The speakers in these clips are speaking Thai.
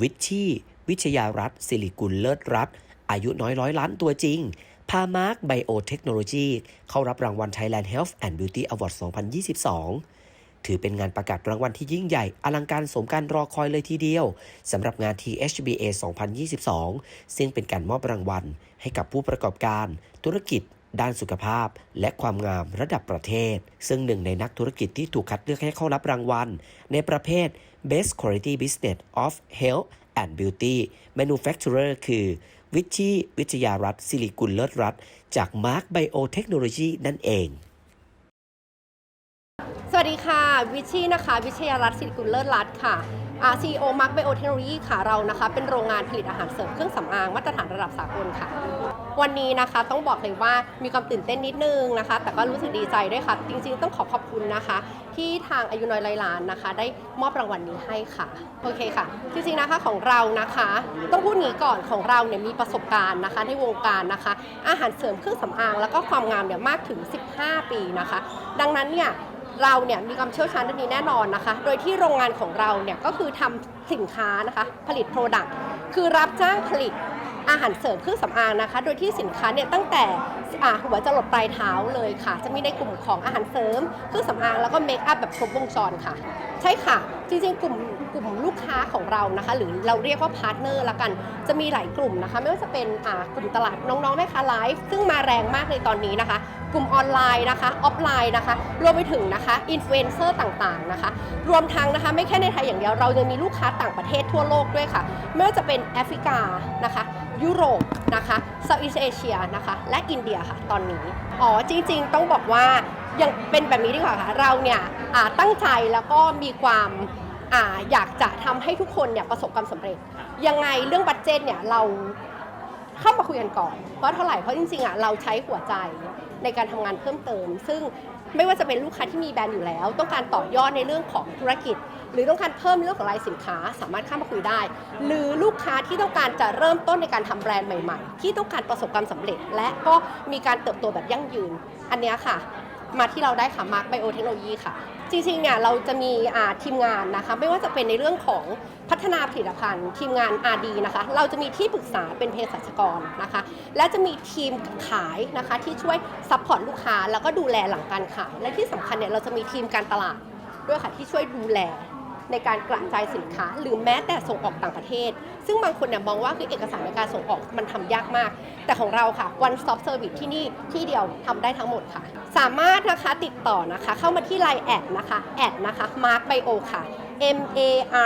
วิชชี่วิชยารัตน์สิริกุลเลิศรัตอายุน้อยร้อยล้านตัวจริง พามาร์คไบโอเทคโนโลยีเข้ารับรางวัล Thailand Health and Beauty Award 2022 ถือเป็นงานประกาศรางวัลที่ยิ่งใหญ่ อลังการสมการรอคอยเลยทีเดียวสำหรับงาน THBA 2022 ซึ่งเป็นการมอบรางวัล ให้กับผู้ประกอบการ ธุรกิจ ด้านสุขภาพ และความงามระดับประเทศ ซึ่งหนึ่งในนักธุรกิจที่ถูกคัดเลือกให้เข้ารับรางวัล ในประเภท Best Quality Business of Health and Beauty Manufacturer คือ วิชีวิทยารัตน์สิริกุลเลิศรัตจาก Mark Biotechnology นั่นเอง สวัสดีค่ะ วิชีนะคะ วิชยารัตน์สิริกุลเลิศรัตค่ะอาซีโอมาร์กไบโอเทคโนโลยีค่ะเรานะคะ เป็นโรงงานผลิตอาหารเสริมเครื่องสำอางมาตรฐานระดับสากลค่ะ วันนี้นะคะต้องบอกเลยว่ามีความตื่นเต้นนิดนึงนะคะ แต่ก็รู้สึกดีใจด้วยค่ะ จริงๆ ต้องขอขอบคุณนะคะ ที่ทางอายุน้อยไรล้านนะคะ ได้มอบรางวัลนี้ให้ค่ะโอเคค่ะ จริงๆนะคะของเรานะคะ ต้องพูดงี้ก่อนของเราเนี่ยมีประสบการณ์นะคะในวงการนะคะ อาหารเสริมเครื่องสำอางแล้วก็ความงามเนี่ยมากถึง 15 ปีนะคะ ดังนั้นเนี่ยเราเนี่ยมีความเชี่ยวชาญด้านนี้แน่นอนนะคะ โดยที่โรงงานของเราเนี่ยก็คือทำสินค้านะคะ ผลิตโปรดักต์คือรับจ้างผลิต อาหารเสริมเครื่องสำอางนะคะ โดยที่สินค้าเนี่ยตั้งแต่อ่าหัวจรดปลายเท้าเลยค่ะ จะมีในกลุ่มของอาหารเสริมเครื่องสำอางแล้วก็เมคอัพแบบครบวงจรค่ะ ใช่ค่ะ จริงๆ กลุ่มกลุ่มลูกค้าของเรานะคะ หรือเราเรียกว่าพาร์ทเนอร์ละกัน จะมีหลายกลุ่มนะคะ ไม่ว่าจะเป็นอ่ากลุ่มตลาดน้องๆแม่ค้าไลฟ์ซึ่งมาแรงมากในตอนนี้นะคะ กลุ่มออนไลน์นะคะ ออฟไลน์นะคะ รวมไปถึงนะคะอินฟลูเอนเซอร์ต่างๆนะคะ รวมทั้งนะคะไม่แค่ในไทยอย่างเดียวเรายังมีลูกค้าต่างประเทศทั่วโลกด้วยค่ะ ไม่ว่าจะเป็นแอฟริกานะคะ ยุโรปนะคะเซาท์อีสเอเชียนะคะ และอินเดียค่ะตอนนี้ อ๋อจริงๆ ต้องบอกว่ายังเป็นแบบนี้ดีกว่าค่ะ เราเนี่ยตั้งใจแล้วก็มีความออยากจะทำให้ทุกคนเนี่ยประสบความสำเร็จ ยังไงเรื่องบัตเจตเนี่ยเราเข้ามาคุยกันก่อนว่าะเท่าไหร่เพราะจริงๆอะเราใช้หัวใจในการทำงานเพิ่มเติม ซึ่งไม่ว่าจะเป็นลูกค้าที่มีแบรนด์อยู่แล้ว ต้องการต่อยอดในเรื่องของธุรกิจหรือต้องการเพิ่มเรื่องของรายสินค้า สามารถเข้ามาคุยได้ หรือลูกค้าที่ต้องการจะเริ่มต้นในการทำแบรนด์ใหม่ๆ ที่ต้องการประสบความสำเร็จ และก็มีการเติบโตแบบยั่งยืน อันนี้ค่ะ มาที่เราได้ค่ะ Mark Biotechnology ค่ะจริงๆ เนี่ยเราจะมีทีมงานนะคะไม่ว่าจะเป็นในเรื่องของพัฒนาผลิตภัณฑ์ ทีมงาน R&D นะคะ เราจะมีที่ปรึกษาเป็นเภสัชกรนะคะ และจะมีทีมขายนะคะที่ช่วยซัพพอร์ตลูกค้า แล้วก็ดูแลหลังการขาย และที่สำคัญเนี่ยเราจะมีทีมการตลาดด้วยค่ะที่ช่วยดูแล ในการกระจายสินค้า หรือแม้แต่ส่งออกต่างประเทศ ซึ่งบางคนเนี่ยมองว่าคือเอกสารในการส่งออกมันทำยากมาก แต่ของเราค่ะ one stop service ที่นี่ที่เดียวทำได้ทั้งหมดค่ะ สามารถนะคะติดต่อนะคะเข้ามาที่ Line แอดนะคะแอดนะคะ Mark Bio ค่ะ M A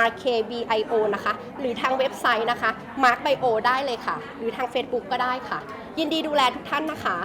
R K B I O นะคะ หรือทางเว็บไซต์นะคะ Mark Bio ได้เลยค่ะ หรือทาง Facebook ก็ได้ค่ะ ยินดีดูแลทุกท่านนะคะ